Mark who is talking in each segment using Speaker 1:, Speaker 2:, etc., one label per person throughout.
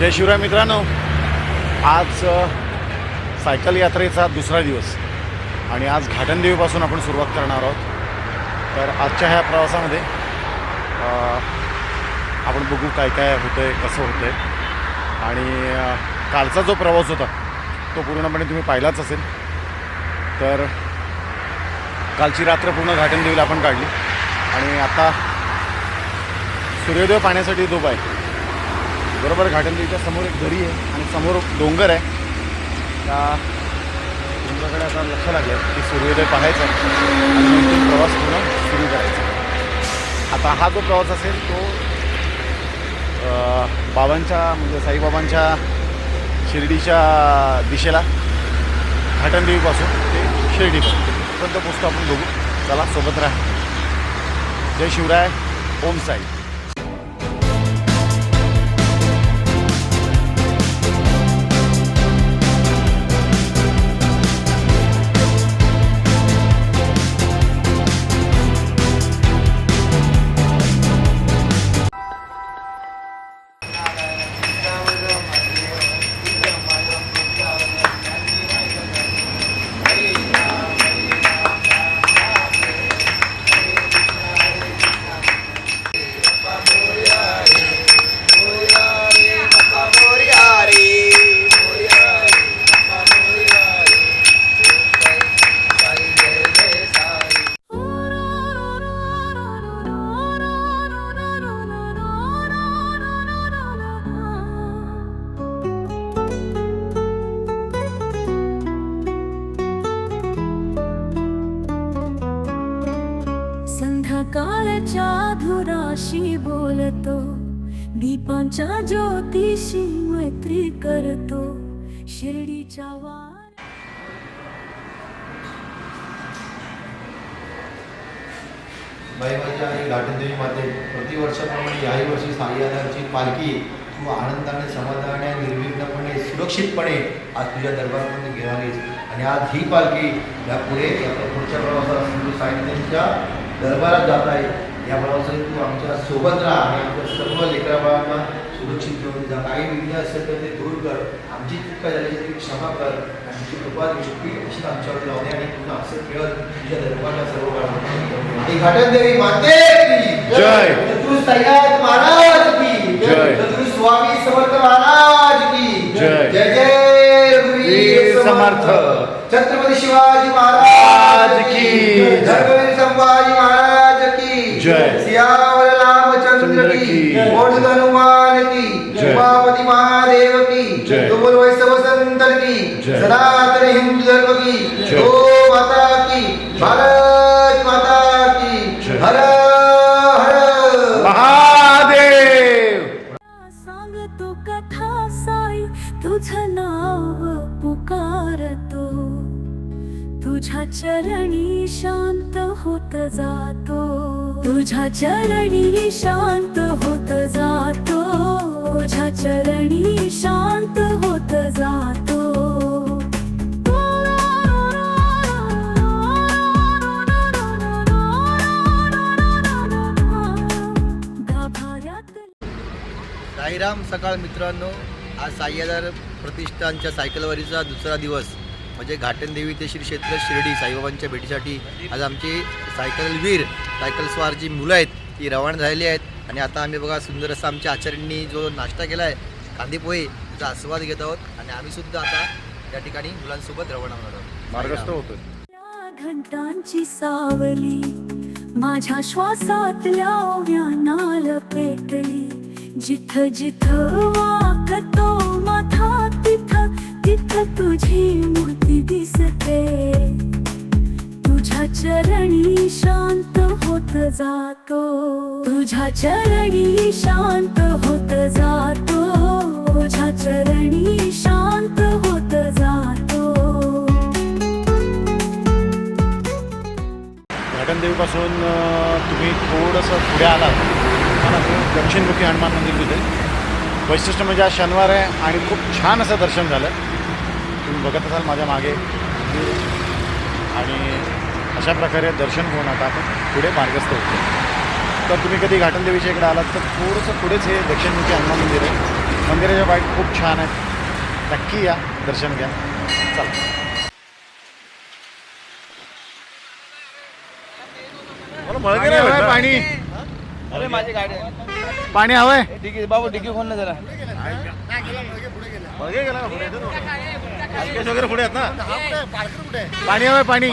Speaker 1: जय शिवराय मित्रांनो. आज सायकल यात्रेचा दुसरा दिवस आणि आज घाटनदेवीपासून आपण सुरुवात करणार आहोत. तर आजच्या ह्या प्रवासामध्ये आपण बघू काय काय होतं आहे कसं होतं आहे आणि कालचा जो प्रवास होता तो पूर्णपणे तुम्ही पाहिलाच असेल. तर कालची रात्र पूर्ण घाटनदेवीला आपण काढली. आणि आता सूर्योदय पाहण्यासाठी तो आहे. बरोबर घाटनदेवीच्या समोर एक दरी आहे आणि समोर डोंगर आहे. त्या डोंगराकडे आता लक्ष लागलं की सूर्योदय पाहायचा आणि प्रवास पुन्हा सुरू करायचा आता हा जो प्रवास असेल तो बाबांच्या म्हणजे साईबाबांच्या शिर्डीच्या दिशेला घाटनदेवीपासून ते शिर्डीपर्यंत. तिथपर्यंत पोचतो आपण बघू. चला सोबत राहा. जय शिवराय. ओम साई.
Speaker 2: संध्याकाळच्या धुराशी बोलतो. दीपांच्या ज्योतिशी मैत्री करतो. शिर्डीच्या वा
Speaker 3: बाईबाच्या आणि घाटदेवीमध्ये प्रतिवर्षाप्रमाणे याही वर्षी साईयादाची पालखी तू आनंदाने समाधानाने आणि निर्विघ्नपणे सुरक्षितपणे आज तुझ्या दरबारमध्ये घेणारीस आणि आज ही पालखी यापुढे या पुढच्या प्रवासात सिंधू साहित्यांच्या दरबारात जात आहे. या प्रवासात तू आमच्यासोबत राहा आणि आमच्या सर्व लेकराबाळांना सुरक्षित घेऊन जा. काही विघ्न असेल तर ते दूर कर. आमची चूक झाली ती क्षमा कर. आणि तुझी कृपा दृष्टी अशीच आमच्यावर लावणे आणि तुझं असं खेळत तुझ्या दरबारला सर्व काळ घाटन देवी माते
Speaker 1: जय.
Speaker 3: सह्याद महाराज की.
Speaker 1: जय.
Speaker 3: सद्गुरु स्वामी समर्थ महाराज की.
Speaker 1: जय.
Speaker 3: जय जय समर्थ. छत्रपती शिवाजी महाराज
Speaker 1: की. जय.
Speaker 3: सियावर रामचंद्र
Speaker 1: चंद्र
Speaker 3: की
Speaker 1: की.
Speaker 3: मोठ हनुमान की
Speaker 1: जय.
Speaker 3: उमापति महादेव की. तुमल वैष्णव संतन की. सनातन हिंदू धर्म की माता की भारत माता की. हर हर
Speaker 1: महादेव
Speaker 2: सांगतो कथा साई तुझं नाव पुकारतो तुझ्या चरणी शांत होत जातो तुझ्या चरणी शांत होत जातो. तुझ्या चरणी शांत होत जातो.
Speaker 3: साईराम सकाळ मित्रांनो आज साह्यादार प्रतिष्ठानच्या सायकलवारीचा दुसरा दिवस. म्हणजे घाटनदेवी ते श्री क्षेत्र शिर्डी साईबाबांच्या भेटीसाठी आज आमची सायकलवीर सायकल स्वार जी मुलं आहेत ती रवाना झालेली आहेत. आणि आता आम्ही बघा सुंदर असा आमच्या आचार्यांनी जो नाश्ता केला आहे कांदे पोहे त्याचा आस्वाद घेत आहोत. आणि आम्ही सुद्धा आता या ठिकाणी मुलांसोबत रवाना होणार आहोत.
Speaker 1: मार्गस्थ होतोय.
Speaker 2: या घंटांची सावली माझ्या श्वासातल्या ओव्यानाल पेटली. जिथ जिथ वाकतो माथा तिथ तुझी मूर्ती दिसते. तुझ्या चरणी शांत होत जातो. तुझ्या चरणी शांत होत जातो. तुझ्या चरणी शांत होत जातो.
Speaker 1: घाटनदेवीपासून तुम्ही थोडंसं पुढे आलात. दक्षिणमुखी हनुमान मंदिर तिथे. वैशिष्ट्य म्हणजे आज शनिवार आहे आणि खूप छान असं दर्शन झालं. बघत असाल माझ्या मागे. आणि अशा प्रकारे दर्शन होऊन आता आपण पुढे मार्गस्थ होतो. तर तुम्ही कधी घाटनदेवीच्या इकडे आलात तर थोडंसं पुढेच हे दक्षिणमुखी हनुमान मंदिर आहे. मंदिराच्या बाईक खूप छान आहेत नक्की या दर्शन घ्या. चला. पाणी
Speaker 4: अरे माझी गाडी
Speaker 1: पाणी हवंय?
Speaker 4: डिगी बाबू डिगी खोल ना जरा.
Speaker 1: वगैरे पुढे आहेत ना? पाणी हवंय पाणी.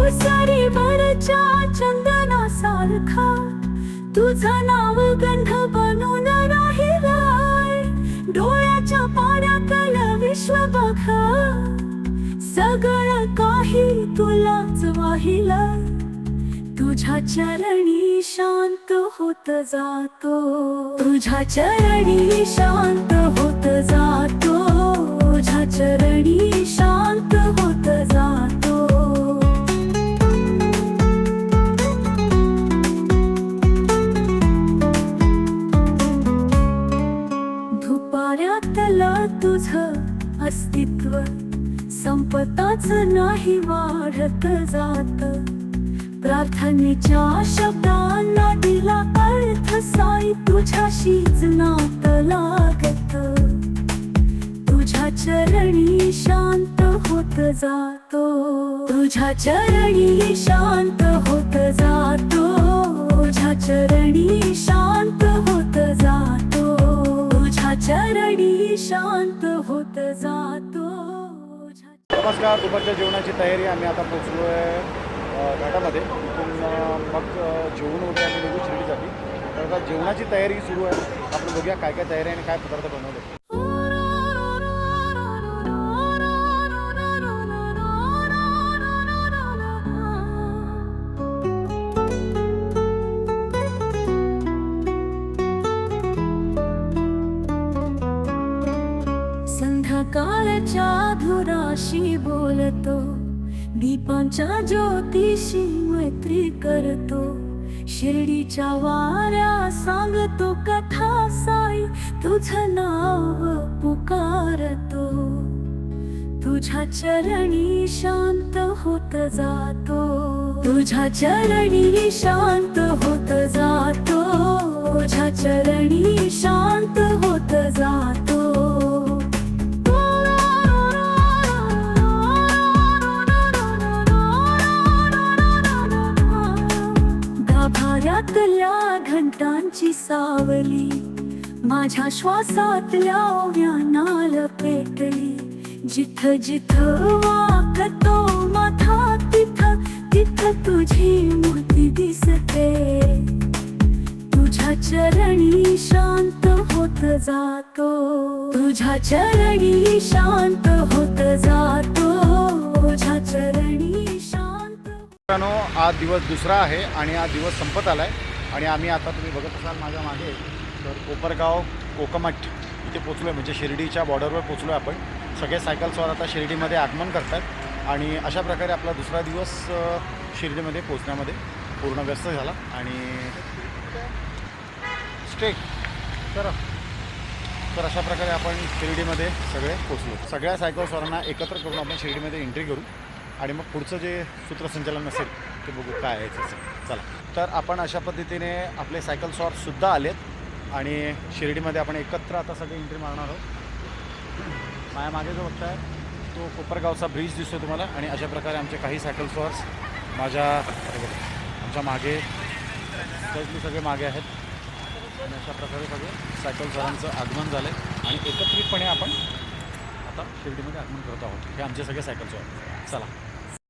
Speaker 2: उसारी वरच्या चंदनासारखा. तुझं नाव गंध बनून राहिलाय डोळ्याच्या पाण्यातल विश्व बघ. सगळं काही तुलाच वाहिलं. तुझ्या चरणी शांत होत जातो. तुझ्या चरणी शांत होत जातो. तुझ्या चरणी शांत होत जातो. धुपाऱ्यातला तुझ अस्तित्व संपताच नाही वाढत जात. प्रार्थनेच्या शब्दांना दिला अर्थ साई तुझ्याशीच नात लागत तुझ्या चरणी शांत होत जातो. तुझ्या चरणी शांत होत जातो. तुझ्या चरणी शांत होत जातो. तुझ्या चरणी शांत होत जातो.
Speaker 1: नमस्कार दुपारच्या जेवणाची तयारी आम्ही आता पोचलो आहे घाटामध्ये. इथून मग जेवण वगैरे आम्ही निघू शिर्डीसाठी तर आता जेवणाची तयारी सुरू आहे. आपण बघूया काय काय तयारी आणि काय पदार्थ बनवले
Speaker 2: संध्याकाळच्या धुराशी बोलतो. दीपांच्या ज्योतिषी मैत्री करतो. शिर्डीच्या वाऱ्या सांगतो कथा साई तुझं नाव पुकारतो. तुझ्या चरणी शांत होत जातो. तुझ्या चरणी शांत होत जातो. तुझ्या चरणी शांत होत जातो. गाभाऱ्यातल्या घंटांची सावली माझ्या श्वासातल्या ओव्यानाल पेटली. जिथ जिथ वाकतो माथा तिथ तिथ तुझी मूर्ती दिसते. तुझ्या चरणी शांत होत जातो. तुझ्या चरणी शांत होत जातो. तुझ्या चरणी
Speaker 1: मित्रांनो आज दिवस दुसरा आहे आणि हा दिवस संपत आला आहे आणि आम्ही आता तुम्ही बघत असाल माझ्या मागे तर कोपरगाव कोकमठ इथे पोचलो आहे म्हणजे शिर्डीच्या बॉर्डरवर पोचलो आहे आपण. सगळे सायकलस्वार आता शिर्डीमध्ये आगमन करतात आणि अशा प्रकारे आपला दुसरा दिवस शिर्डीमध्ये पोचण्यामध्ये पूर्ण व्यस्त झाला. आणि स्ट्रेट तर तर अशा प्रकारे आपण शिर्डीमध्ये सगळे पोचलो सगळ्या सायकलस्वारांना एकत्र करून आपण शिर्डीमध्ये एंट्री करू. आणि मग पुढचं जे सूत्रसंचालन असेल ते बघू काय आहे त्याचं चला. तर आपण अशा पद्धतीने आपले सायकल सुद्धा आलेत आणि शिर्डीमध्ये आपण एकत्र आता सगळे एंट्री मारणार आहोत. माझ्या मागे जो बघताय तो कोपरगावचा ब्रिज दिसतो तुम्हाला आणि अशा प्रकारे आमचे काही सायकल सॉर्स माझ्या आमच्या मागे सहजली सगळे मागे आहेत. आणि अशा प्रकारे सगळे सायकल सरांचं आगमन झालं आहे आणि एकत्रितपणे आपण आता शिर्डीमध्ये आगमन करत आहोत. हे आमचे सगळे सायकल स्वार चला